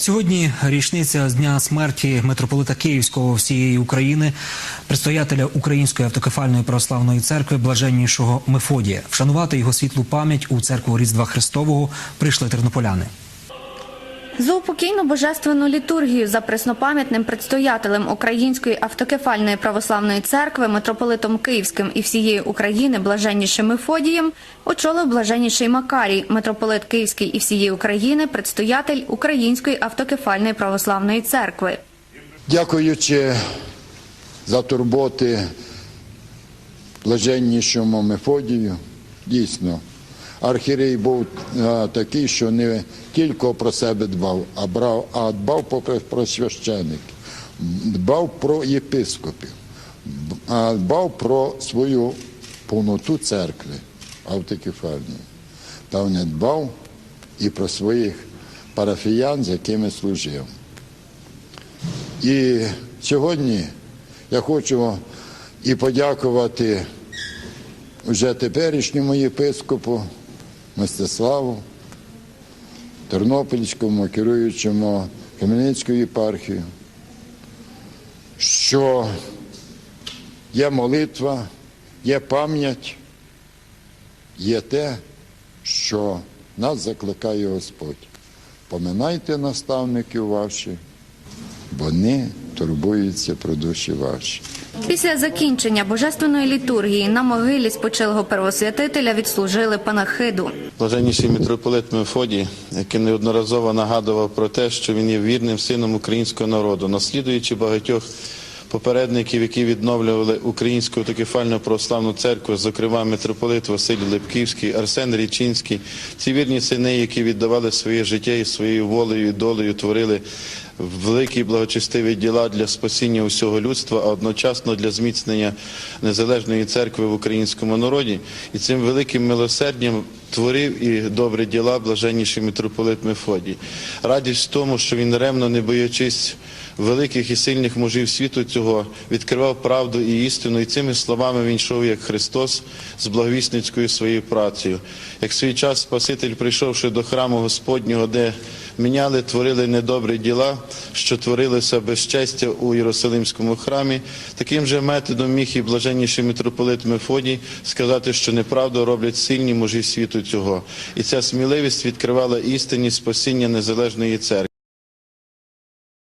Сьогодні річниця з дня смерті митрополита Київського всієї України, предстоятеля Української автокефальної православної церкви блаженнішого Мефодія. Вшанувати його світлу пам'ять у церкву Різдва Христового прийшли тернополяни. За упокійну божественну літургію за преснопам'ятним предстоятелем Української автокефальної православної церкви, митрополитом Київським і всієї України блаженнішим Мефодієм очолив блаженніший Макарій, митрополит Київський і всієї України, предстоятель Української автокефальної православної церкви. Дякуючи за турботи блаженнішому Мефодію, дійсно, архірей був е, такий, що не тільки про себе дбав, а, брав, а дбав про, священиків, дбав про єпископів, а дбав про свою повноту церкви автокефальної. Та не дбав і про своїх парафіян, з якими служив. І сьогодні я хочу і подякувати вже теперішньому єпископу Мстиславу, Тернопільському, керуючому Хмельницькою єпархією, що є молитва, є пам'ять, є те, що нас закликає Господь. Поминайте наставників ваших, вони турбуються про душі ваші. Після закінчення божественної літургії на могилі спочилого первосвятителя відслужили панахиду. Блаженніший митрополит Мефодій, який неодноразово нагадував про те, що він є вірним сином українського народу, наслідуючи багатьох попередників, які відновлювали українську автокефальну православну церкву, зокрема митрополит Василь Лепківський, Арсен Річинський, ці вірні сини, які віддавали своє життя і своєю волею і долею творили великі благочестиві діла для спасіння усього людства, а одночасно для зміцнення незалежної церкви в українському народі. І цим великим милосердям творив і добрі діла блаженніший митрополит Мефодій. Радість в тому, що він ремно не боячись великих і сильних мужів світу цього, відкривав правду і істину, і цими словами він йшов як Христос з благовісницькою своєю працею. Як свій час Спаситель, прийшовши до храму Господнього, де міняли, творили недобрі діла, що творилося безчестя у Єрусалимському храмі, таким же методом міг і блаженніший митрополит Мефодій сказати, що неправду роблять сильні мужі світу цього. І ця сміливість відкривала істинні спасіння незалежної церкви.